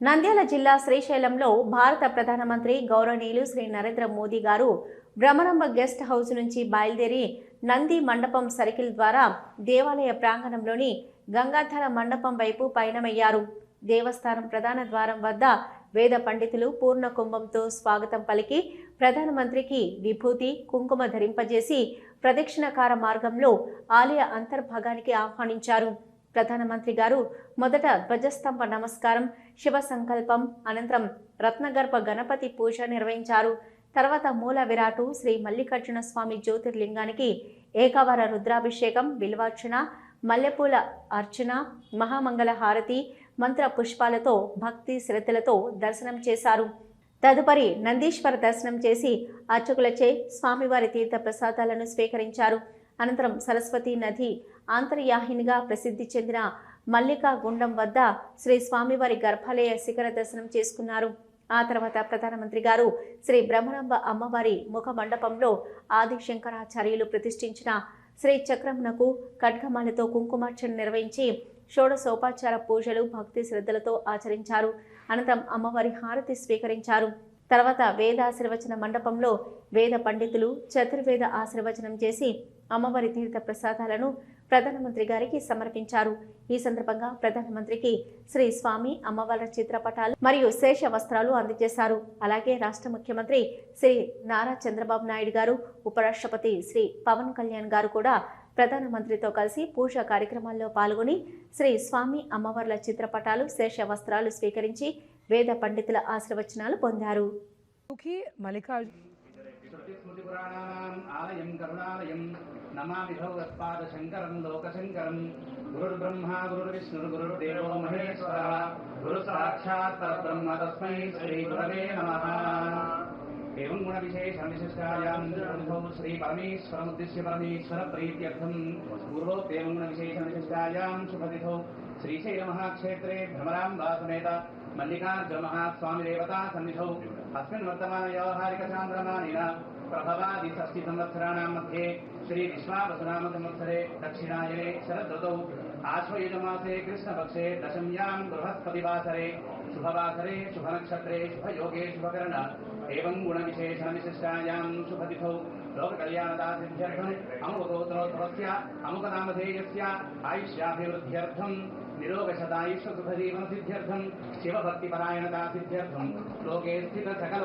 నంద్యాల జిల్లా శ్రీశైలంలో భారత ప్రధానమంత్రి గౌరవనీయులు శ్రీ నరేంద్ర మోదీ గారు భ్రమరంభ గెస్ట్ హౌస్ నుంచి బయలుదేరి నంది మండపం సర్కిల్ ద్వారా దేవాలయ ప్రాంగణంలోని గంగాధర మండపం వైపు పయనమయ్యారు. దేవస్థానం ప్రధాన ద్వారం వద్ద వేద పండితులు పూర్ణ కుంభంతో స్వాగతం పలికి ప్రధానమంత్రికి విభూతి కుంకుమ ధరింపజేసి ప్రదక్షిణకార మార్గంలో ఆలయ అంతర్భాగానికి ఆహ్వానించారు. ప్రధానమంత్రి గారు మొదట ధ్వజస్తంభ నమస్కారం శివ సంకల్పం అనంతరం రత్నగర్భ గణపతి పూజ నిర్వహించారు. తర్వాత మూల విరాటు శ్రీ మల్లికార్జున స్వామి జ్యోతిర్లింగానికి ఏకవర రుద్రాభిషేకం బిల్వార్చన మల్లెపూల అర్చన మహామంగళ హారతి మంత్ర పుష్పాలతో భక్తి శ్రద్ధలతో దర్శనం చేశారు. తదుపరి నందీశ్వర దర్శనం చేసి అర్చకులచే స్వామివారి తీర్థ ప్రసాదాలను స్వీకరించారు. అనంతరం సరస్వతి నది ఆంతర్యాహినిగా ప్రసిద్ధి చెందిన మల్లికా గుండం వద్ద శ్రీ స్వామివారి గర్భాలయ శిఖర దర్శనం చేసుకున్నారు. ఆ తర్వాత ప్రధానమంత్రి గారు శ్రీ బ్రహ్మరంభ అమ్మవారి ముఖ మండపంలో ఆది శంకరాచార్యులు ప్రతిష్ఠించిన శ్రీ చక్రమునకు ఖడ్గమాలతో కుంకుమార్చన నిర్వహించి షోడశోపాచార పూజలు భక్తి శ్రద్ధలతో ఆచరించారు. అనంతరం అమ్మవారి హారతి స్వీకరించారు. తర్వాత వేదాశీర్వచన మండపంలో వేద పండితులు చతుర్వేద ఆశీర్వచనం చేసి అమ్మవారి తీర్థ ప్రసాదాలను ప్రధానమంత్రి గారికి సమర్పించారు. ఈ సందర్భంగా ప్రధానమంత్రికి శ్రీ స్వామి అమ్మవారి చిత్రపటాలు మరియు శేష వస్త్రాలు అందజేశారు. అలాగే రాష్ట్ర ముఖ్యమంత్రి శ్రీ నారా చంద్రబాబు నాయుడు గారు ఉపరాష్ట్రపతి శ్రీ పవన్ కళ్యాణ్ గారు కూడా ప్రధానమంత్రితో కలిసి పూజా కార్యక్రమాల్లో పాల్గొని శ్రీ స్వామి అమ్మవార్ల చిత్రపటాలు శేష వస్త్రాలు స్వీకరించి వేద పండితుల ఆశీర్వచనాలు పొందారు. ఆలయం ఏం గుణ విశేష శ్రీ పరమేశ్వరముద్దిశ్య పరమేశ్వర ప్రీత్యర్థం గుణ భ్రమరాం వాసునేత मल्लिका जमः स्वामिदेवता सन्निधौ। अस्मिन् षष्टि प्रभवादिषष्टिसंवत्सराणां मध्ये श्रीविश्वावसुनामसंवत्सरे दक्षिणायने शरदृतौ आश्वयुजमासे कृष्णपक्षे दशम्यां बृहस्पतिवासरे शुभवासरे शुभनक्षत्रे शुभयोगे शुभकरण एवं गुणविशेषणविशिष्टायां शुभतिथौ। लोककल्याणदासिभ्यर्थम् अमुकगोत्रोद्भवस्य अमुकनामधेयस्य आयुष्याभिवृद्ध्यर्थम्। నిరోగశతాయుష్సుఖజీవన సిద్ధ్యర్థం శివభక్తి పరాయణతా సిద్ధ్యర్థం లోకే స్థిత సకల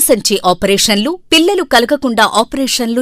సంచి ఆపరేషన్లు పిల్లలు కలగకుండా ఆపరేషన్లు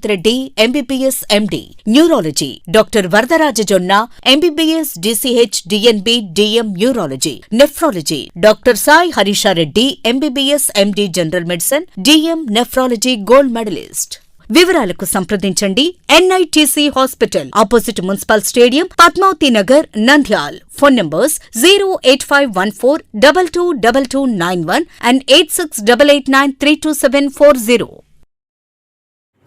Reddy MBBS MD neurology doctor Varadaraja Jonna MBBS DCH DNB DM neurology nephrology doctor Sai Harisha Reddy MBBS MD general medicine DM nephrology gold medalist. వివరాలకు సంప్రదించండి NITC hospital opposite municipal stadium Padmavathi Nagar Nandyal. Phone numbers zero eight five one four double two double two nine one and eight six double eight nine three two seven four zero.